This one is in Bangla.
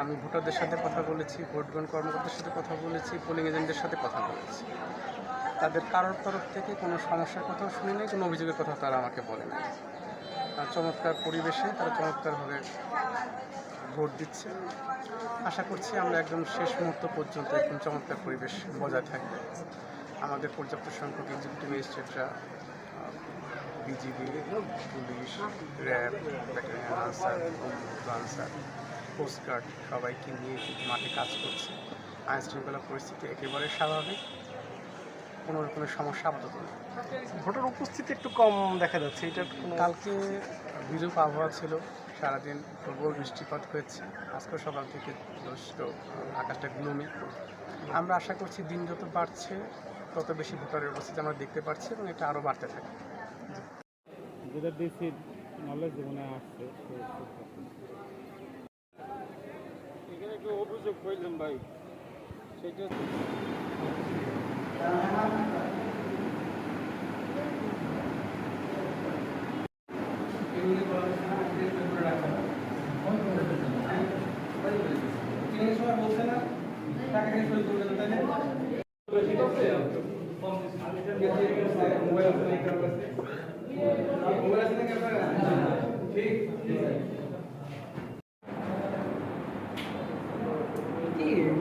আমি ভোটারদের সাথে কথা বলেছি, ভোট গ্রহণ কর্মকর্তার সাথে কথা বলেছি পোলিং এজেন্টদের সাথে কথা বলেছি। তাদের কারোর তরফ থেকে কোনো সমস্যার কথাও শুনি নাই, কোনো অভিযোগের কথা তারা আমাকে বলে না আর চমৎকার পরিবেশে, তারা চমৎকারভাবে ভোট দিচ্ছে। আশা করছি আমরা একদম শেষ মুহূর্ত পর্যন্ত একদম চমৎকার পরিবেশ বজায় থাকবে। আমাদের পর্যাপ্ত সংখ্যক executive ম্যাজিস্ট্রেটরা BGB police RAB battalion Ansar Ansar. Coast guard সবাইকে নিয়ে মাঠে কাজ করছে। আইন শৃঙ্খলা পরিস্থিতি একেবারে স্বাভাবিক কোনো রকমের সমস্যা আপাতত নেই। ভোটার উপস্থিতি একটু কম দেখা যাচ্ছে এটা কালকে বিরূপ আবহাওয়া ছিল সারাদিন প্রবল বৃষ্টিপাত হয়েছে। আজকে সকাল থেকে যথেষ্ট আকাশটা গ্লোমি। আমরা আশা করছি দিন যত বাড়ছে তত বেশি ভোটারের উপস্থিতি আমরা দেখতে পাচ্ছি এবং এটা আরও বাড়তে থাকে যেটা ডিসির নলেজ মনে আসছে এখানে অভিযোগ পাইলাম ভাই। সেটা